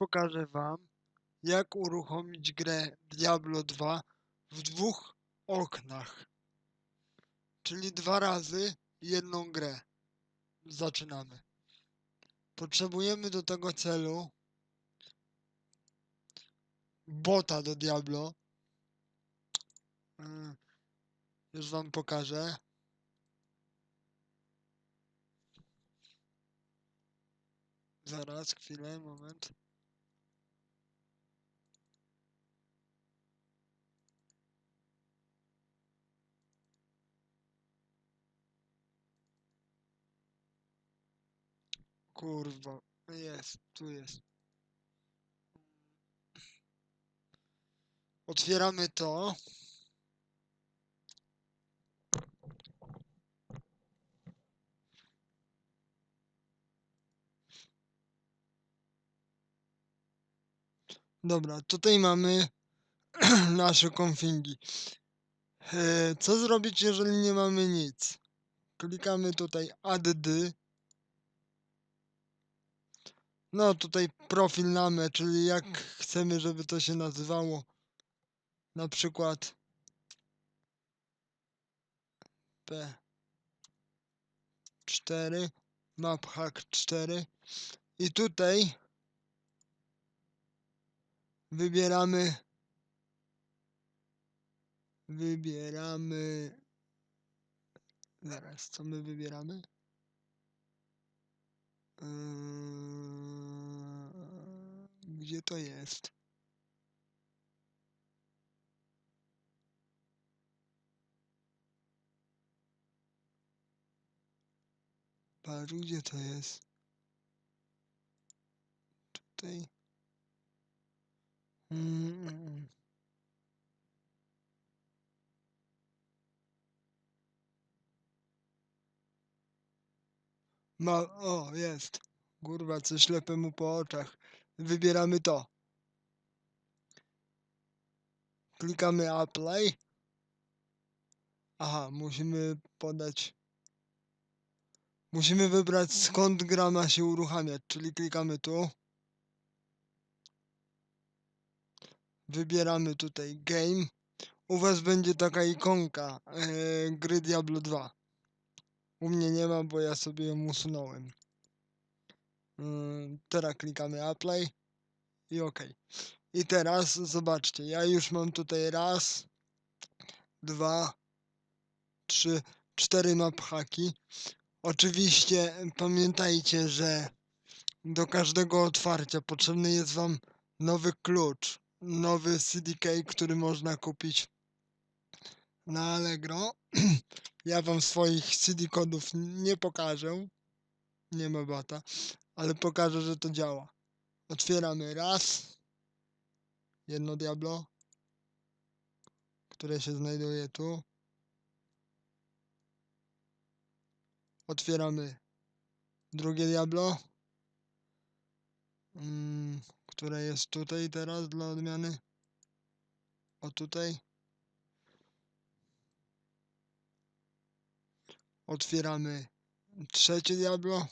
pokażę wam, jak uruchomić grę Diablo 2 w dwóch oknach. Czyli dwa razy jedną grę. Zaczynamy. Potrzebujemy do tego celu bota do Diablo. Yy, Już wam pokażę. Zaraz, chwilę, moment. Kurwa, jest, tu jest. Otwieramy to. Dobra, tutaj mamy nasze konfigi. E, Co zrobić, jeżeli nie mamy nic? Klikamy tutaj add. No tutaj profil name, czyli jak chcemy, żeby to się nazywało. Na przykład P4 maphack 4 i tutaj wybieramy wybieramy. Zaraz co my wybieramy? Yy, gdzie to jest Patrz, gdzie to jest tutaj Mm, Ma, o, jest. Kurwa, co ślepemu po oczach. Wybieramy to. Klikamy apply. Aha, musimy podać. Musimy wybrać skąd gra ma się uruchamiać, czyli klikamy tu. Wybieramy tutaj game. U was będzie taka ikonka e, gry Diablo 2. U mnie nie ma, bo ja sobie ją usunąłem. Yy, teraz klikamy apply i OK. I teraz zobaczcie, ja już mam tutaj raz, dwa, trzy, cztery map haki. Oczywiście pamiętajcie, że do każdego otwarcia potrzebny jest wam nowy klucz, nowy CDK, który można kupić na Allegro. Ja wam swoich CD kodów nie pokażę, nie ma bata, ale pokażę, że to działa. Otwieramy raz, jedno Diablo, które się znajduje tu. Otwieramy drugie Diablo, mm, które jest tutaj teraz dla odmiany. O tutaj. Otwieramy trzecie Diablo.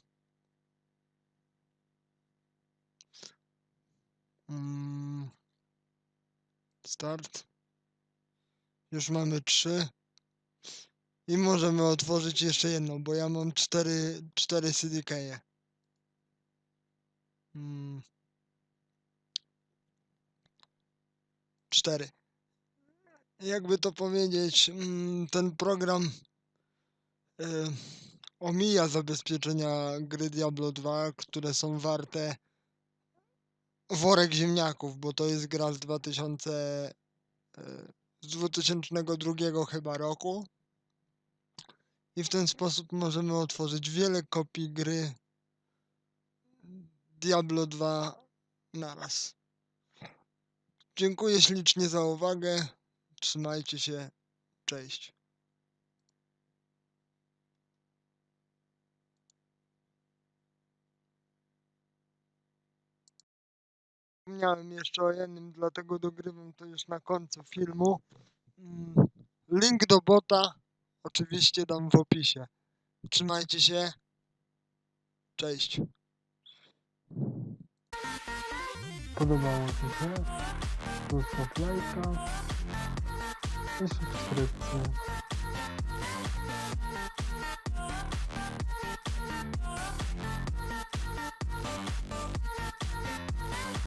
Start. Już mamy trzy. I możemy otworzyć jeszcze jedną, bo ja mam cztery, cztery CDK. -e. Mm. Cztery. Jakby to powiedzieć, mm, ten program y, omija zabezpieczenia gry Diablo 2, które są warte worek ziemniaków, bo to jest gra z 2000 y, z 2002 chyba roku. I w ten sposób możemy otworzyć wiele kopii gry Diablo 2 naraz. Dziękuję ślicznie za uwagę. Trzymajcie się. Cześć. Wspomniałem jeszcze o jednym, dlatego dogrywam to już na końcu filmu. Mm, Link do bota oczywiście dam w opisie. Trzymajcie się. Cześć. podobało Ci się, zostaw lajka i subskrypcję.